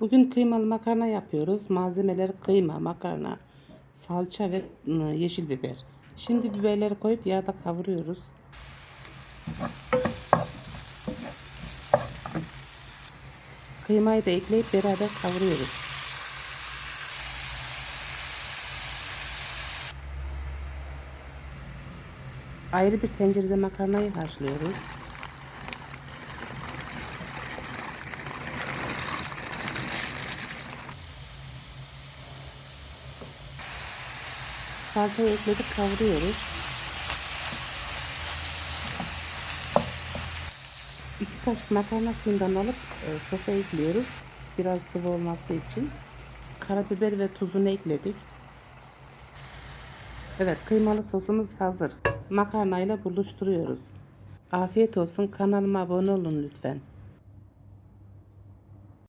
Bugün kıymalı makarna yapıyoruz. Malzemeler kıyma, makarna, salça ve ıı, yeşil biber. Şimdi biberleri koyup yağda kavuruyoruz. Kıymayı da ekleyip beraber kavuruyoruz. Ayrı bir tencerede makarnayı haşlıyoruz. Salçayı ekledik kavuruyoruz. İki kaşık makarna suyundan alıp e, sosa ekliyoruz. Biraz sıvı olması için. Karabiber ve tuzunu ekledik. Evet kıymalı sosumuz hazır. Makarnayla buluşturuyoruz. Afiyet olsun. Kanalıma abone olun lütfen.